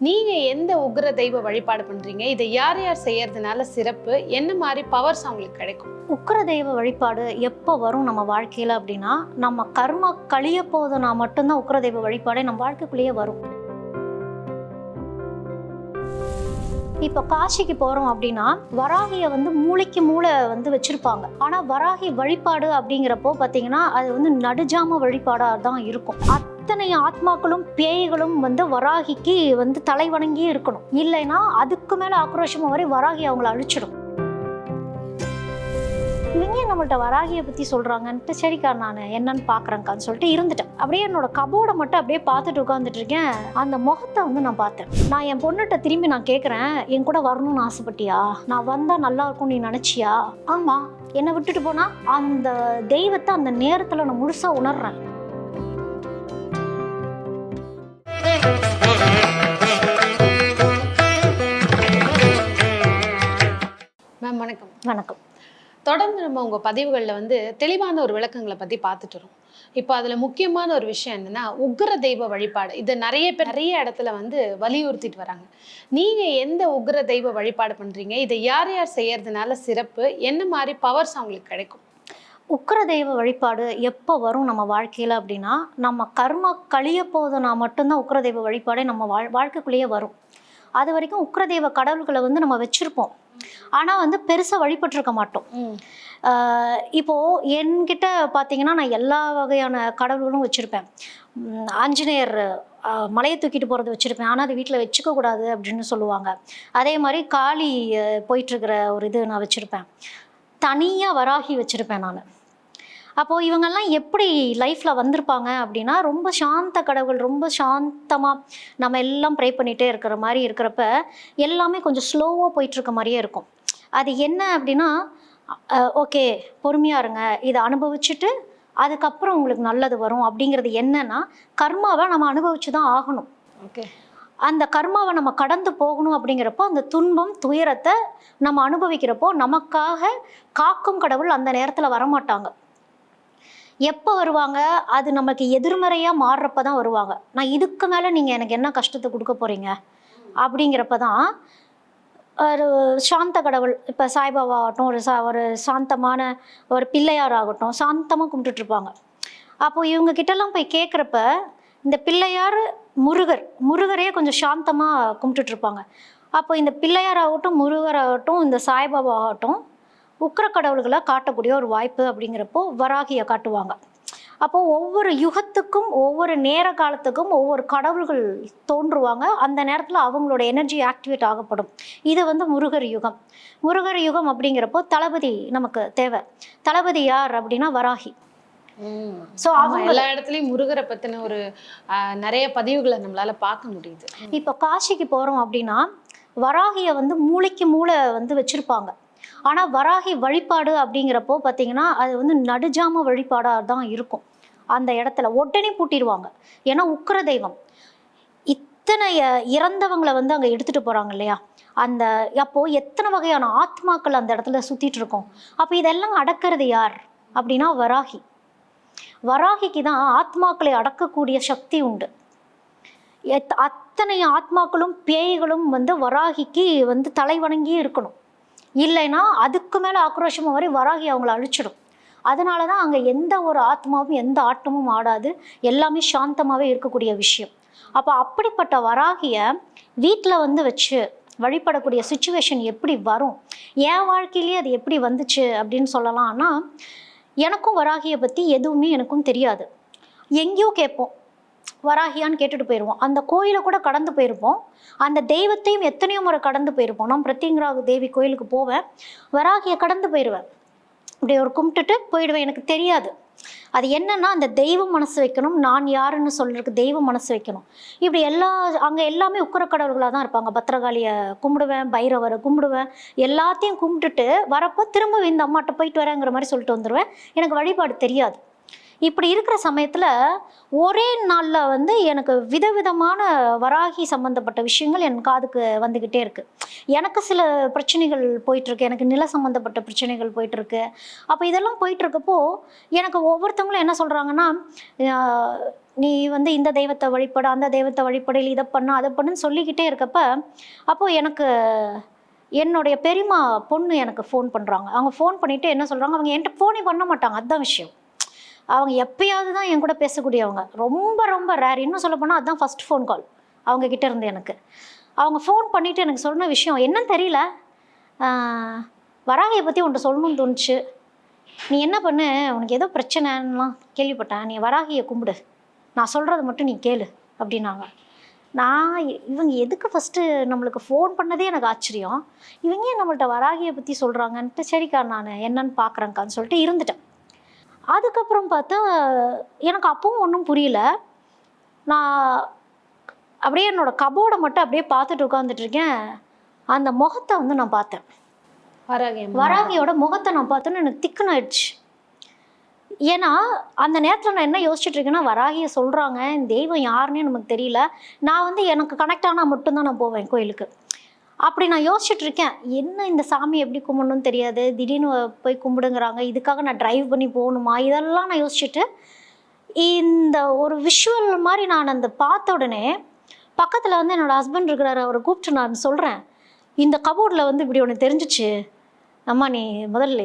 நீங்க எந்த உக்ர தெய்வ வழிபாடு பண்றீங்க? இதை யார் யார் செய்யறதுனால சிறப்பு? என்ன மாதிரி பவர்ஸ் அவங்களுக்கு கிடைக்கும்? உக்ர தெய்வ வழிபாடு எப்போ வரும் நம்ம வாழ்க்கையில் அப்படின்னா நம்ம கர்மா கழிய போதுனா மட்டும்தான் உக்ர தெய்வ வழிபாடே நம்ம வாழ்க்கைக்குள்ளேயே வரும். இப்போ காசிக்கு போகிறோம் அப்படின்னா வராகியை வந்து மூளைக்கு மூளை வந்து வச்சுருப்பாங்க. ஆனால் வராகி வழிபாடு அப்படிங்கிறப்போ பார்த்தீங்கன்னா அது வந்து நடுஜாம வழிபாடாக தான் இருக்கும். அத்தனை ஆத்மாக்களும் பேய்களும் வந்து வராகிக்கு வந்து தலை வணங்கி இருக்கணும். இல்லைன்னா அதுக்கு மேலே ஆக்ரோஷமாக வரை வராகி அவங்கள அழிச்சிடும். இவங்க ஏன் நம்மள்ட்ட வராகியை பற்றி சொல்கிறாங்கன்ட்டு சரிக்கா நான் என்னன்னு பார்க்குறேங்க்கான்னு சொல்லிட்டு இருந்துட்டேன். அப்படியே என்னோட கபோர்டை மட்டும் அப்படியே பார்த்துட்டு உட்காந்துட்டு இருக்கேன். அந்த முகத்தை வந்து நான் பார்த்தேன். நான் என் பொண்ணுகிட்ட திரும்பி நான் கேட்குறேன் என் கூட வரணும்னு ஆசைப்பட்டியா? நான் வந்தால் நல்லா இருக்கும் நீ நினச்சியா? ஆமாம் என்னை விட்டுட்டு போனா? அந்த தெய்வத்தை அந்த நேரத்தில் நான் முழுசாக உணர்றேன். மேம் வணக்கம். வணக்கம். தொடர்ந்து நம்ம உங்கள் பதிவுகளில் வந்து தெளிவான ஒரு விளக்கங்களை பற்றி பார்த்துட்டு வரோம். இப்போ அதில் முக்கியமான ஒரு விஷயம் என்னென்னா உக்ர தெய்வ வழிபாடு. இதை நிறைய பேர் நிறைய இடத்துல வந்து வலியுறுத்திட்டு வராங்க. நீங்கள் எந்த உக்ர தெய்வ வழிபாடு பண்ணுறீங்க இதை யார் யார் செய்யறதுனால சிறப்பு? என்ன மாதிரி பவர்ஸ் அவங்களுக்கு கிடைக்கும்? உக்ர தெய்வ வழிபாடு எப்போ வரும் நம்ம வாழ்க்கையில் அப்படின்னா நம்ம கர்மா கழிய போதுனா மட்டும்தான் உக்ர தெய்வ வழிபாடே நம்ம வாழ் வாழ்க்கைக்குள்ளேயே வரும். அது வரைக்கும் உக்ர தெய்வ கடவுள்களை வந்து நம்ம வச்சுருப்போம். ஆனால் வந்து பெருசாக வழிபட்டிருக்க மாட்டோம். ஆஹ் இப்போ என்கிட்ட பார்த்தீங்கன்னா நான் எல்லா வகையான கடவுள்களும் வச்சுருப்பேன். ஆஞ்சநேயர் மலையை தூக்கிட்டு போகிறது வச்சுருப்பேன். ஆனால் அது வீட்டில் வச்சுக்க கூடாது அப்படின்னு சொல்லுவாங்க. அதே மாதிரி காளி போயிட்டுருக்கிற ஒரு இது நான் வச்சுருப்பேன். தனியாக வராகி வச்சுருப்பேன் நான். அப்போது இவங்கெல்லாம் எப்படி லைஃப்பில் வந்திருப்பாங்க அப்படின்னா ரொம்ப சாந்த கடவுள் ரொம்ப சாந்தமாக நம்ம எல்லாம் ப்ரே பண்ணிகிட்டே இருக்கிற மாதிரி இருக்கிறப்ப எல்லாமே கொஞ்சம் ஸ்லோவாக போயிட்டுருக்க மாதிரியே இருக்கும். அது என்ன அப்படின்னா ஓகே பொறுமையாக இருங்க. இதை அனுபவிச்சுட்டு அதுக்கப்புறம் உங்களுக்கு நல்லது வரும் அப்படிங்கிறது என்னன்னா கர்மாவை நம்ம அனுபவிச்சு தான் ஆகணும். ஓகே அந்த கர்மாவை நம்ம கடந்து போகணும் அப்படிங்கிறப்போ அந்த துன்பம் துயரத்தை நம்ம அனுபவிக்கிறப்போ நமக்காக காக்கும் கடவுள் அந்த நேரத்தில் வரமாட்டாங்க. எப்போ வருவாங்க? அது நமக்கு எதிர்மறையாக மாறுறப்ப தான் வருவாங்க. நான் இதுக்கு மேலே நீங்கள் எனக்கு என்ன கஷ்டத்தை கொடுக்க போகிறீங்க அப்படிங்கிறப்ப தான் ஒரு சாந்த கடவுள் இப்போ சாய்பாபா ஆகட்டும் ஒரு சா ஒரு சாந்தமான ஒரு பிள்ளையார் ஆகட்டும் சாந்தமாக கும்பிட்டுட்ருப்பாங்க அப்போ இவங்க கிட்டலாம் போய் கேட்குறப்ப இந்த பிள்ளையார் முருகர் முருகரே கொஞ்சம் சாந்தமாக கும்பிட்டுட்ருப்பாங்க அப்போ இந்த பிள்ளையார் ஆகட்டும் முருகர் ஆகட்டும் இந்த சாய்பாபா ஆகட்டும் உக்கிர கடவுள்களை காட்டக்கூடிய ஒரு வாய்ப்பு அப்படிங்கிறப்போ வராகியை காட்டுவாங்க. அப்போ ஒவ்வொரு யுகத்துக்கும் ஒவ்வொரு நேர காலத்துக்கும் ஒவ்வொரு கடவுள்கள் தோன்றுவாங்க. அந்த நேரத்தில் அவங்களோட எனர்ஜி ஆக்டிவேட் ஆகப்படும். இது வந்து முருகர் யுகம். முருகர் யுகம் அப்படிங்கிறப்போ தளபதி நமக்கு தேவை. தளபதி யார் அப்படின்னா வராகி. ஸோ அவங்க எல்லா இடத்துலயும் முருகரை பத்தின ஒரு நிறைய பதிவுகளை நம்மளால பார்க்க முடியுது. இப்போ காசிக்கு போகிறோம் அப்படின்னா வராகியை வந்து மூளைக்கு மூளை வந்து வச்சுருப்பாங்க. ஆனால் வராகி வழிபாடு அப்படிங்கிறப்போ பார்த்தீங்கன்னா அது வந்து நடுஜாம வழிபாடாக தான் இருக்கும். அந்த இடத்துல உடனே பூட்டிடுவாங்க. ஏன்னா உக்கர தெய்வம். இத்தனை இறந்தவங்களை வந்து அங்கே எடுத்துகிட்டு போகிறாங்க இல்லையா? அந்த அப்போது எத்தனை வகையான ஆத்மாக்கள் அந்த இடத்துல சுற்றிட்டு இருக்கோம்? அப்போ இதெல்லாம் அடக்கிறது யார்? அப்படின்னா வராகி. வராகிக்கு தான் ஆத்மாக்களை அடக்கக்கூடிய சக்தி உண்டு. எத் அத்தனை ஆத்மாக்களும் பேய்களும் வந்து வராகிக்கு வந்து தலை வணங்கி இருக்கணும். இல்லைன்னா அதுக்கு மேலே ஆக்ரோஷமாக வரை வராகி அவங்கள அழிச்சிடும். அதனால தான் அங்கே எந்த ஒரு ஆத்மாவும் எந்த ஆட்டமும் ஆடாது. எல்லாமே சாந்தமாகவே இருக்கக்கூடிய விஷயம். அப்போ அப்படிப்பட்ட வராகியை வீட்டில் வந்து வச்சு வழிபடக்கூடிய சுச்சுவேஷன் எப்படி வரும்? என் வாழ்க்கையிலேயே அது எப்படி வந்துச்சு அப்படின்னு சொல்லலாம்னா எனக்கும் வராகியை பற்றி எதுவுமே எனக்கும் தெரியாது. எங்கேயோ கேட்போம். வராகியான்னு கேட்டுட்டு போயிடுவோம் அந்த கோயிலை கூட கடந்து போயிருப்போம். அந்த தெய்வத்தையும் எத்தனையோ முறை கடந்து போயிருப்போம். நான் பிரத்யங்கராக தேவி கோயிலுக்கு போவேன். வராகியை கடந்து போயிடுவேன் இப்படி ஒரு கும்பிட்டுட்டு போயிடுவேன். எனக்கு தெரியாது. அது என்னன்னா அந்த தெய்வம் மனசு வைக்கணும். நான் யாருன்னு சொல்றதுக்கு தெய்வம் மனசு வைக்கணும். இப்படி எல்லா அங்கே எல்லாமே உக்கர கடவுள்களாக தான் இருப்பாங்க. பத்திரகாளியை கும்பிடுவேன் பைரவரை கும்பிடுவேன். எல்லாத்தையும் கும்பிட்டுட்டு வரப்போ திரும்ப இந்த அம்மாட்ட போயிட்டு வரேங்கிற மாதிரி சொல்லிட்டு வந்துடுவேன் எனக்கு வழிபாடு தெரியாது. இப்படி இருக்கிற சமயத்தில் ஒரே நாளில் வந்து எனக்கு விதவிதமான வராகி சம்மந்தப்பட்ட விஷயங்கள் என் காதுக்கு வந்துக்கிட்டே இருக்குது எனக்கு சில பிரச்சனைகள் போயிட்டுருக்கு. எனக்கு நில சம்மந்தப்பட்ட பிரச்சனைகள் போயிட்டுருக்கு. அப்போ இதெல்லாம் போயிட்டுருக்கப்போ எனக்கு ஒவ்வொருத்தவங்களும் என்ன சொல்கிறாங்கன்னா நீ வந்து இந்த தெய்வத்தை வழிபட அந்த தெய்வத்தை வழிபடையில் இதை பண்ண அதை பண்ணுன்னு சொல்லிக்கிட்டே இருக்கப்ப அப்போது எனக்கு என்னுடைய பெரியம்மா பொண்ணு எனக்கு ஃபோன் பண்ணுறாங்க அவங்க ஃபோன் பண்ணிவிட்டு என்ன சொல்கிறாங்க அவங்க என்கிட்ட ஃபோனே பண்ண மாட்டாங்க. அதுதான் விஷயம். அவங்க எப்பயாவது தான் என் கூட பேசக்கூடியவங்க. ரொம்ப ரொம்ப ரேர் இன்னும் சொல்ல போனால் அதுதான் ஃபஸ்ட் ஃபோன் கால் அவங்க கிட்ட இருந்து எனக்கு. அவங்க ஃபோன் பண்ணிவிட்டு எனக்கு சொன்ன விஷயம் என்னன்னு தெரியல. வராகையை வராகியை பற்றி உன்ட்ட சொல்லணும்னு தோணுச்சு. நீ என்ன பண்ணு? உனக்கு ஏதோ பிரச்சனைலாம் கேள்விப்பட்டேன். நீ வராகியை கும்பிடு. நான் சொல்கிறத மட்டும் நீ கேளு அப்படின்னாங்க. நான் இவங்க எதுக்கு ஃபஸ்ட்டு நம்மளுக்கு ஃபோன் பண்ணதே எனக்கு ஆச்சரியம். இவங்க ஏன் நம்மள்ட்ட வராகியை பற்றி சொல்கிறாங்கன்ட்டு சரிக்கா நான் என்னன்னு பார்க்குறேங்க்கான்னு சொல்லிட்டு இருந்துட்டேன். அதுக்கப்புறம் பார்த்தா எனக்கு அப்பவும் ஒன்றும் புரியல. நான் அப்படியே என்னோட கபோர்டை மட்டும் அப்படியே பார்த்துட்டு உட்காந்துட்டு இருக்கேன். அந்த முகத்தை வந்து நான் பார்த்தேன். வராகி. வராகியோட முகத்தை நான் பார்த்தோன்னு எனக்கு திக்குன்னு ஆயிடுச்சு. ஏன்னா அந்த நேரத்தில் நான் என்ன யோசிச்சுட்டு இருக்கேன்னா வராகியை சொல்கிறாங்க தெய்வம் யாருன்னே நமக்கு தெரியல. நான் வந்து எனக்கு கனெக்ட் ஆனால் மட்டும்தான் நான் போவேன் கோயிலுக்கு. அப்படி நான் யோசிச்சுட்டு இருக்கேன் என்ன இந்த சாமி எப்படி கும்பிடணும்னு தெரியாது திடீர்னு போய் கும்பிடுங்கிறாங்க இதுக்காக நான் டிரைவ் பண்ணி போகணுமா? இதெல்லாம் நான் யோசிச்சுட்டு இந்த ஒரு விஷுவல் மாதிரி நான் அந்த பார்த்த உடனே பக்கத்தில் வந்து என்னோடய ஹஸ்பண்ட் இருக்கிறாரு அவரை கூப்பிட்டு நான் சொல்கிறேன் இந்த கபோர்டில் வந்து இப்படி ஒன்று தெரிஞ்சிச்சு அம்மா நீ முதல்ல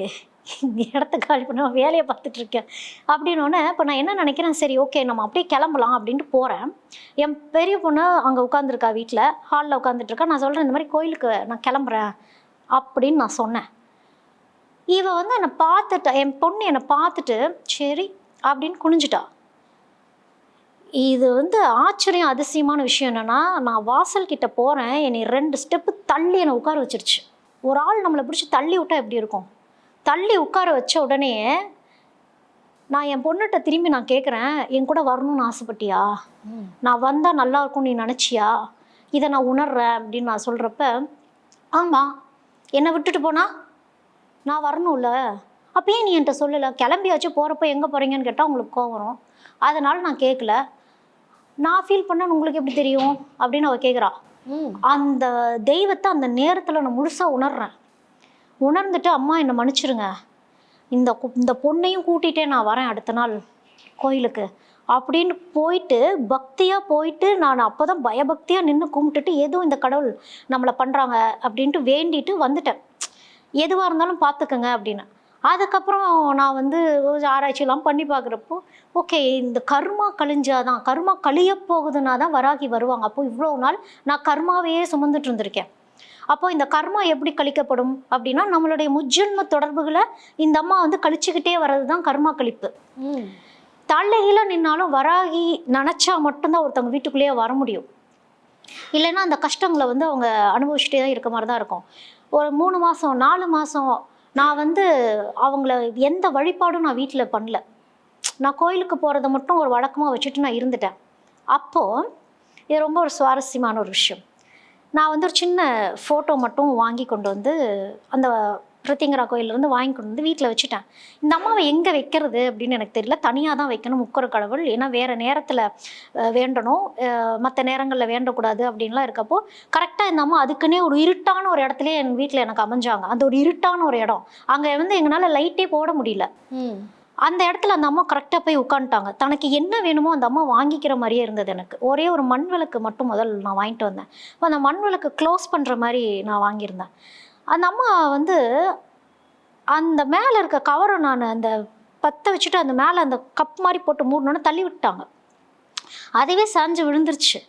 இடத்த காலி பண்ண வேலையை பார்த்துட்டு இருக்கேன். அப்படின்னோடனே இப்போ நான் என்ன நினைக்கிறேன்? சரி ஓகே நம்ம அப்படியே கிளம்பலாம் அப்படின்ட்டு போகிறேன் என் பெரிய பொண்ணு அங்கே உட்காந்துருக்கா வீட்டில் ஹாலில் உட்காந்துட்ருக்கா நான் சொல்கிறேன் இந்த மாதிரி கோயிலுக்கு நான் கிளம்புறேன் அப்படின்னு நான் சொன்னேன். இவ வந்து என்னை பார்த்துட்டா என் பொண்ணு என்னை பார்த்துட்டு சரி அப்படின்னு குனிஞ்சிட்டா. இது வந்து ஆச்சரியம் அதிசயமான விஷயம் என்னென்னா நான் வாசல் கிட்ட போகிறேன் என்னை ரெண்டு ஸ்டெப்பு தள்ளி என்னை உட்கார வச்சிருச்சு. ஒரு ஆள் நம்மளை பிடிச்சி தள்ளி விட்டா எப்படி இருக்கும்? தள்ளி உட்கார வச்ச உடனே நான் என் பொண்ணுகிட்ட திரும்பி நான் கேட்குறேன் என் கூட வரணும்னு ஆசைப்பட்டியா. நான் வந்தால் நல்லா இருக்கும் நீ நினச்சியா? இதை நான் உணர்றேன். அப்படின்னு நான் சொல்கிறப்ப ஆமாம் என்னை விட்டுட்டு போனா? நான் வரணும்ல. அப்போ ஏன் நீ என்கிட்ட சொல்லலை? கிளம்பியாச்சு போகிறப்ப எங்கே போகிறீங்கன்னு கேட்டால் உங்களுக்கு கோவம் வரும். அதனால் நான் கேட்கல நான் ஃபீல் பண்ணேன்னு உங்களுக்கு எப்படி தெரியும்? அப்படின்னு அவள் கேட்குறா. அந்த தெய்வத்தை அந்த நேரத்தில் நான் முழுசாக உணர்றேன். உணர்ந்துட்டு அம்மா என்னை மன்னிச்சிருங்க. இந்த இந்த பொண்ணையும் கூட்டிகிட்டே நான் வரேன் அடுத்த நாள் கோயிலுக்கு. அப்படின்னு போயிட்டு பக்தியாக போயிட்டு நான் அப்போ தான் பயபக்தியாக நின்று கும்பிட்டுட்டு ஏதோ இந்த கடவுள் நம்மளை பண்ணுறாங்க அப்படின்ட்டு வேண்டிட்டு வந்துட்டேன். எதுவாக இருந்தாலும் பார்த்துக்கங்க அப்படின்னு. அதுக்கப்புறம் நான் வந்து ஆராய்ச்சியெல்லாம் பண்ணி பார்க்குறப்போ ஓகே இந்த கர்மா கழிஞ்சாதான் கர்மா கழிய போகுதுன்னா தான் வராகி வருவாங்க. அப்போ இவ்வளோ நாள் நான் கர்மாவையே சுமந்துட்டு இருந்திருக்கேன். அப்போ இந்த கர்மா எப்படி கழிக்கப்படும் அப்படின்னா நம்மளுடைய முஜ்ஜன்ம தொடர்புகளை இந்த அம்மா வந்து கழிச்சுக்கிட்டே வர்றது தான் கர்மா கழிப்பு. தலைகீழ நின்னாலும் வராகி நினச்சா மட்டும்தான் ஒருத்தவங்க வீட்டுக்குள்ளேயே வர முடியும். இல்லைன்னா அந்த கஷ்டங்களை வந்து அவங்க அனுபவிச்சுட்டே தான் இருக்க மாதிரி தான் இருக்கும். ஒரு மூணு மாதம் நாலு மாதம் நான் வந்து அவங்கள எந்த வழிபாடும் நான் வீட்டில் பண்ணல. நான் கோயிலுக்கு போகிறத மட்டும் ஒரு வழக்கமாக வச்சுட்டு நான் இருந்துட்டேன். அப்போது இது ரொம்ப ஒரு சுவாரஸ்யமான ஒரு விஷயம். நான் வந்து ஒரு சின்ன ஃபோட்டோ மட்டும் வாங்கி கொண்டு வந்து அந்த பிரத்திங்கரா கோயிலேருந்து வாங்கி கொண்டு வந்து வீட்டில் வச்சுட்டேன். இந்த அம்மாவை எங்கே வைக்கிறது அப்படின்னு எனக்கு தெரியல. தனியாக தான் வைக்கணும் முக்கர கடவுள். ஏன்னா வேறு நேரத்தில் வேண்டணும். மற்ற நேரங்களில் வேண்டக்கூடாது அப்படின்லாம் இருக்கப்போ கரெக்டாக இந்த அம்மா அதுக்குன்னே ஒரு இருட்டான ஒரு இடத்துலேயே எங்கள் வீட்டில் எனக்கு அமைஞ்சாங்க. அந்த ஒரு இருட்டான ஒரு இடம். அங்கே வந்து எங்களால் லைட்டே போட முடியல. அந்த இடத்துல அந்த அம்மா கரெக்டாக போய் உட்காந்துட்டாங்க. தனக்கு என்ன வேணுமோ அந்த அம்மா வாங்கிக்கிற மாதிரியே இருந்தது எனக்கு. ஒரே ஒரு மண் விளக்கு மட்டும் முதல் நான் வாங்கிட்டு வந்தேன். அப்போ அந்த மண் விளக்கு க்ளோஸ் பண்ணுற மாதிரி நான் வாங்கியிருந்தேன். அந்த அம்மா வந்து அந்த மேலே இருக்க கவரை நான் அந்த பற்ற வச்சுட்டு அந்த மேலே அந்த கப் மாதிரி போட்டு மூடணுன்னு தள்ளி விட்டாங்க. அதுவே சாஞ்சு விழுந்துருச்சு.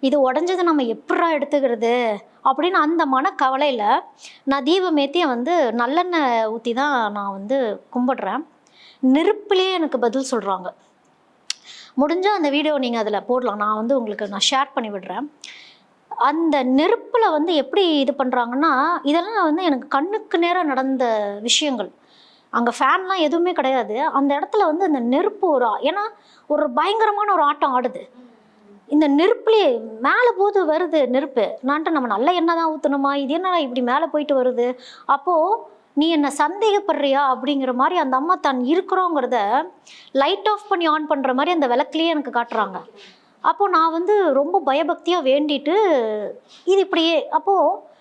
இது உடஞ்சது நம்ம எப்படா எடுத்துக்கிறது? அப்படின்னு அந்த மனக்கவலையில் நான் தீபமேத்தியை வந்து நல்லெண்ணெய் ஊற்றி தான் நான் வந்து கும்பிடுறேன். நெருப்பிலே எனக்கு பதில் சொல்கிறாங்க முடிஞ்சால் அந்த வீடியோ நீங்கள் அதில் போடலாம். நான் வந்து உங்களுக்கு நான் ஷேர் பண்ணி விடுறேன். அந்த நெருப்பில் வந்து எப்படி இது பண்ணுறாங்கன்னா இதெல்லாம் வந்து எனக்கு கண்ணுக்கு நேராக நடந்த விஷயங்கள். அங்கே ஃபேன்லாம் எதுவுமே கிடையாது. அந்த இடத்துல வந்து அந்த நெருப்பு ஒரு ஏன்னா ஒரு பயங்கரமான ஒரு ஆட்டம் ஆடுது. இந்த நெருப்புலேயே மேலே போது வருது நெருப்பு. நான்ட்டு நம்ம நல்ல எண்ணெய் தான் ஊற்றணுமா இது என்னடா இப்படி மேலே போயிட்டு வருது? அப்போது நீ என்ன சந்தேகப்படுறியா அப்படிங்கிற மாதிரி அந்த அம்மா தான் இருக்கிறோங்கிறத லைட் ஆஃப் பண்ணி ஆன் பண்ணுற மாதிரி அந்த விளக்குலேயே எனக்கு காட்டுறாங்க. அப்போது நான் வந்து ரொம்ப பயபக்தியாக வேண்டிட்டு இது இப்படியே அப்போது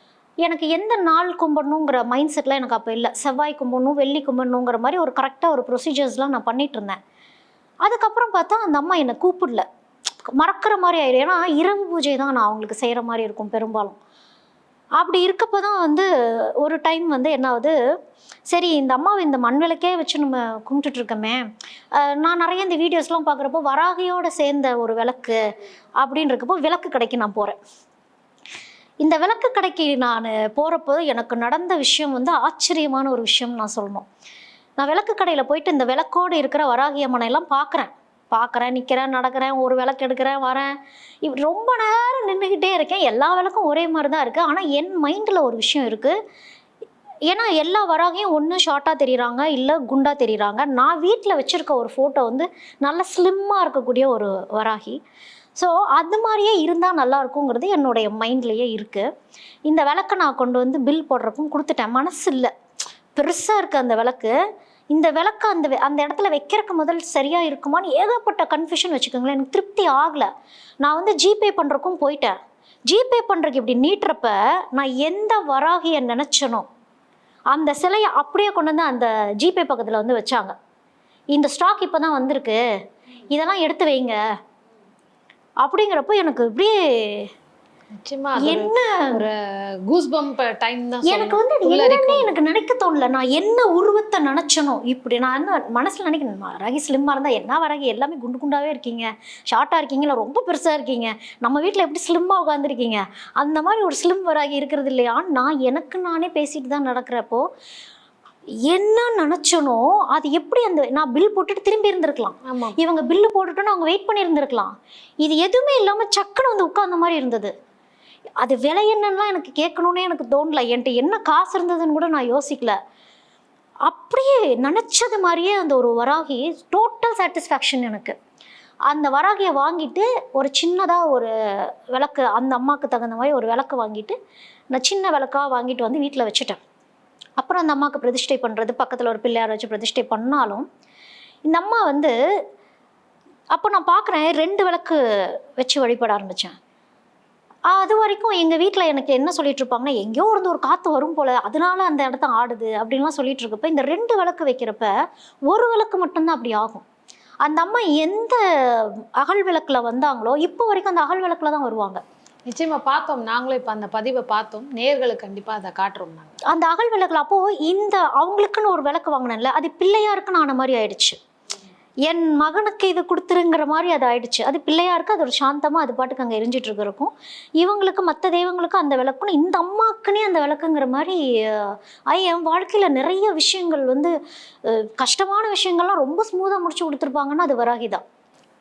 எனக்கு எந்த நாள் கும்பிடணுங்கிற மைண்ட் செட்லாம் எனக்கு அப்போ இல்லை. செவ்வாய் கும்பிடணும் வெள்ளி கும்பிடணுங்கிற மாதிரி ஒரு கரெக்டாக ஒரு ப்ரொசீஜர்ஸ்லாம் நான் பண்ணிட்டு இருந்தேன். அதுக்கப்புறம் பார்த்தா அந்த அம்மா என்னை கூப்பிடல. மறக்கிற மாதிரி ஆயிடும். ஏன்னா இரவு பூஜை தான் நான் அவங்களுக்கு செய்கிற மாதிரி இருக்கும் பெரும்பாலும். அப்படி இருக்கப்போ தான் வந்து ஒரு டைம் வந்து என்ன ஆகுது சரி இந்த அம்மாவை இந்த மண் விளக்கே வச்சு நம்ம கும்பிட்டுட்டு இருக்கோமே. நான் நிறைய இந்த வீடியோஸ்லாம் பார்க்குறப்போ வராகியோட சேர்ந்த ஒரு விளக்கு அப்படின்னு இருக்கப்போ விளக்கு கடைக்கு நான் போகிறேன் இந்த விளக்கு கடைக்கு நான் போகிறப்போ எனக்கு நடந்த விஷயம் வந்து ஆச்சரியமான ஒரு விஷயம் நான் சொல்லணும். நான் விளக்கு கடையில் போயிட்டு இந்த விளக்கோடு இருக்கிற வராகி அம்மனை எல்லாம் பார்க்குறேன். பார்க்குறேன் நிற்கிறேன் நடக்கிறேன் ஒரு விளக்கு எடுக்கிறேன் வரேன். இப் ரொம்ப நேரம் நின்றுக்கிட்டே இருக்கேன். எல்லா விளக்கும் ஒரே மாதிரி தான் இருக்குது ஆனால் என் மைண்டில் ஒரு விஷயம் இருக்குது ஏன்னா எல்லா வராகியும் ஒன்று ஷார்ட்டாக தெரியுறாங்க இல்லை குண்டாக தெரியுறாங்க. நான் வீட்டில் வச்சுருக்க ஒரு ஃபோட்டோ வந்து நல்ல ஸ்லிம்மாக இருக்கக்கூடிய ஒரு வராகி. ஸோ அது மாதிரியே இருந்தால் நல்லா இருக்குங்கிறது என்னுடைய மைண்ட்லேயே இருக்குது இந்த விளக்கை நான் கொண்டு வந்து பில் போடுறக்கும் கொடுத்துட்டேன். மனசு இல்லை. பெருசாக இருக்குது அந்த விளக்கு. இந்த விளக்கு அந்த அந்த இடத்துல வைக்கிறக்கு முதல் சரியாக இருக்குமான்னு ஏகப்பட்ட கன்ஃபியூஷன் வச்சுக்கோங்களேன். எனக்கு திருப்தி ஆகலை. நான் வந்து ஜிபே பண்ணுறக்கும் போயிட்டேன். ஜிபே பண்ணுறதுக்கு இப்படி நீட்டுறப்ப நான் எந்த வராகியை நினச்சனோ அந்த சிலையை அப்படியே கொண்டு வந்து அந்த ஜிபே பக்கத்தில் வந்து வச்சாங்க. இந்த ஸ்டாக் இப்போ தான் வந்திருக்கு. இதெல்லாம் எடுத்து வைங்க. அப்படிங்கிறப்போ எனக்கு இப்படியே என்ன? ஒரு எனக்கு வந்து. என்னன்னே எனக்கு நினைக்க தோணல. நான் என்ன உருவத்தை நினைச்சனோ இப்படி நான் என்ன மனசுல நினைக்கிறேன் வரகி ஸ்லிம்மா இருந்தா என்ன வரகி? எல்லாமே குண்டு குண்டாவே இருக்கீங்க. ஷார்ட்டா இருக்கீங்க இல்ல ரொம்ப பெருசா இருக்கீங்க. நம்ம வீட்ல எப்படி ஸ்லிம்மா உட்காந்துருக்கீங்க அந்த மாதிரி ஒரு ஸ்லிம் வராகி இருக்கிறது இல்லையா? நான் எனக்கு நானே பேசிட்டு தான் நடக்கிறப்போ என்ன நினைச்சனோ அது எப்படி அந்த நான் பில் போட்டுட்டு திரும்பி இருந்திருக்கலாம். இவங்க பில்லு போட்டுட்டோன்னு அவங்க வெயிட் பண்ணி இருந்திருக்கலாம் இது எதுவுமே இல்லாம சக்குன்னு வந்து உட்கார்ந்த மாதிரி இருந்தது. அது விலை என்னன்னா எனக்கு கேட்கணுன்னே எனக்கு தோணல. என்கிட்ட என்ன காசு இருந்ததுன்னு கூட நான் யோசிக்கல. அப்படியே நினச்சது மாதிரியே அந்த ஒரு வராகி டோட்டல் சாட்டிஸ்ஃபேக்ஷன் எனக்கு. அந்த வராகியை வாங்கிட்டு ஒரு சின்னதாக ஒரு விளக்கு அந்த அம்மாவுக்கு தகுந்த மாதிரி ஒரு விளக்கு வாங்கிட்டு நான் சின்ன விளக்காக வாங்கிட்டு வந்து வீட்டில் வச்சுட்டேன். அப்புறம் அந்த அம்மாவுக்கு பிரதிஷ்டை பண்ணுறது பக்கத்தில் ஒரு பிள்ளையார் வச்சு பிரதிஷ்டை பண்ணாலும் இந்த அம்மா வந்து அப்போ நான் பார்க்குறேன் ரெண்டு விளக்கு வச்சு வழிபட ஆரம்பித்தேன் அது வரைக்கும் எங்கள் வீட்டில் எனக்கு என்ன சொல்லிட்டு இருப்பாங்கன்னா எங்கேயோ இருந்து ஒரு காற்று வரும் போல அதனால அந்த இடத்த ஆடுது அப்படின்லாம் சொல்லிட்டு இருக்கப்ப இந்த ரெண்டு விளக்கு வைக்கிறப்ப ஒரு விளக்கு மட்டும்தான் அப்படி ஆகும். அந்த அம்மா எந்த அகல் விளக்குல வந்தாங்களோ இப்போ வரைக்கும் அந்த அகல் விளக்குல தான் வருவாங்க. நிச்சயமா பார்த்தோம். நாங்களும் இப்ப அந்த பதிவை பார்த்தோம். நேர்களுக்கு கண்டிப்பா அதை காட்டுறோம் நாங்க. அந்த அகல் விளக்குல அப்போ இந்த அவங்களுக்குன்னு ஒரு விளக்கு வாங்கினேன்ல அது பிள்ளையாருக்குன்னு ஆன மாதிரி ஆயிடுச்சு. என் மகனுக்கு இது கொடுத்துருங்கிற மாதிரி அது ஆயிடுச்சு. அது பிள்ளையாருக்கு அது ஒரு சாந்தமாக அது பாட்டுக்கு அங்கே எரிஞ்சிட்டு இருக்கிறக்கும் இவங்களுக்கு மற்ற தெய்வங்களுக்கும் அந்த விளக்குன்னு இந்த அம்மாக்குனே அந்த விளக்குங்கிற மாதிரி ஐ என் வாழ்க்கையில் நிறைய விஷயங்கள் வந்து கஷ்டமான விஷயங்கள்லாம் ரொம்ப ஸ்மூதாக முடிச்சு கொடுத்துருப்பாங்கன்னா அது வராகிதான்.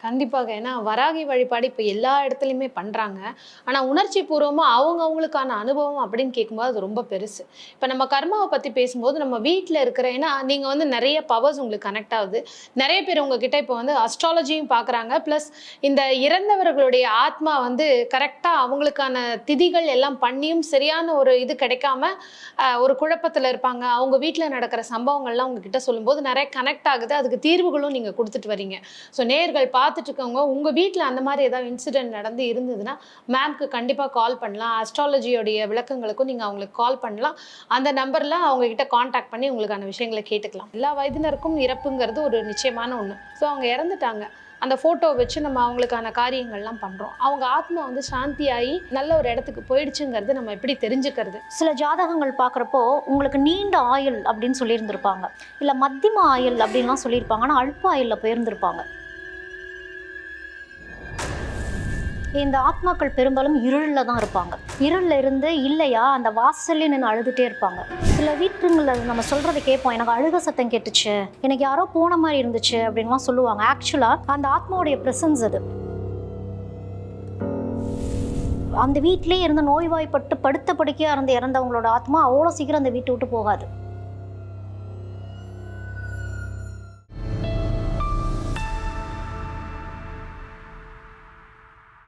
கண்டிப்பாக. ஏன்னா வராகி வழிபாடு இப்போ எல்லா இடத்துலையுமே பண்ணுறாங்க ஆனால் உணர்ச்சி பூர்வமாக அவங்க அவங்களுக்கான அனுபவம் அப்படின்னு கேட்கும்போது அது ரொம்ப பெருசு. இப்போ நம்ம கர்மாவை பற்றி பேசும்போது நம்ம வீட்டில் இருக்கிற ஏன்னா நீங்கள் வந்து நிறைய பவர்ஸ் உங்களுக்கு கனெக்ட் ஆகுது. நிறைய பேர் உங்ககிட்ட இப்போ வந்து அஸ்ட்ராலஜியும் பார்க்குறாங்க ப்ளஸ் இந்த இறந்தவர்களுடைய ஆத்மா வந்து கரெக்டாக அவங்களுக்கான திதிகள் எல்லாம் பண்ணியும் சரியான ஒரு இது கிடைக்காம ஒரு குழப்பத்தில் இருப்பாங்க. அவங்க வீட்டில் நடக்கிற சம்பவங்கள்லாம் உங்ககிட்ட சொல்லும்போது நிறைய கனெக்ட் ஆகுது. அதுக்கு தீர்வுகளும் நீங்கள் கொடுத்துட்டு வரீங்க. ஸோ நேர்கள் பார்த்து பார்த்துட்டு இருக்கவங்க உங்கள் வீட்டில் அந்த மாதிரி ஏதாவது இன்சிடென்ட் நடந்து இருந்ததுன்னா மேம்க்கு கண்டிப்பாக கால் பண்ணலாம். அஸ்ட்ராலஜியோடைய விளக்கங்களுக்கும் நீங்கள் அவங்களுக்கு கால் பண்ணலாம். அந்த நம்பரில் அவங்கக்கிட்ட காண்டாக்ட் பண்ணி உங்களுக்கான விஷயங்களை கேட்டுக்கலாம். எல்லா வயதினருக்கும் இறப்புங்கிறது ஒரு நிச்சயமான ஒன்று ஸோ அவங்க இறந்துட்டாங்க. அந்த ஃபோட்டோ வச்சு நம்ம அவங்களுக்கான காரியங்கள்லாம் பண்ணுறோம் அவங்க ஆத்மா வந்து சாந்தியாகி நல்ல ஒரு இடத்துக்கு போயிடுச்சுங்கிறது நம்ம எப்படி தெரிஞ்சுக்கிறது? சில ஜாதகங்கள் பார்க்குறப்போ உங்களுக்கு நீண்ட ஆயுள் அப்படின்னு சொல்லியிருந்திருப்பாங்க. இல்லை மத்தியம ஆயுள் அப்படின்லாம் சொல்லியிருப்பாங்க. ஆனால் அல்ப ஆயுளில் போயிருந்திருப்பாங்க. இந்த ஆத்மாக்கள் பெரும்பாலும் இருளில் தான் இருப்பாங்க. இருளில் இருந்து இல்லையா அந்த வாசல்லே நின்று அழுதுகிட்டே இருப்பாங்க. சில வீட்டுங்களில் நம்ம சொல்கிறத கேட்போம் எனக்கு அழுக சத்தம் கேட்டுச்சு. எனக்கு யாரோ போன மாதிரி இருந்துச்சு அப்படின்லாம் சொல்லுவாங்க. ஆக்சுவலாக அந்த ஆத்மாவுடைய ப்ரெசன்ஸ் அது. அந்த வீட்டிலே இருந்து நோய்வாய்ப்பட்டு படுத்த படுக்கையாக இருந்து இறந்தவங்களோட ஆத்மா அவ்வளோ சீக்கிரம் அந்த வீட்டை விட்டு போகாது.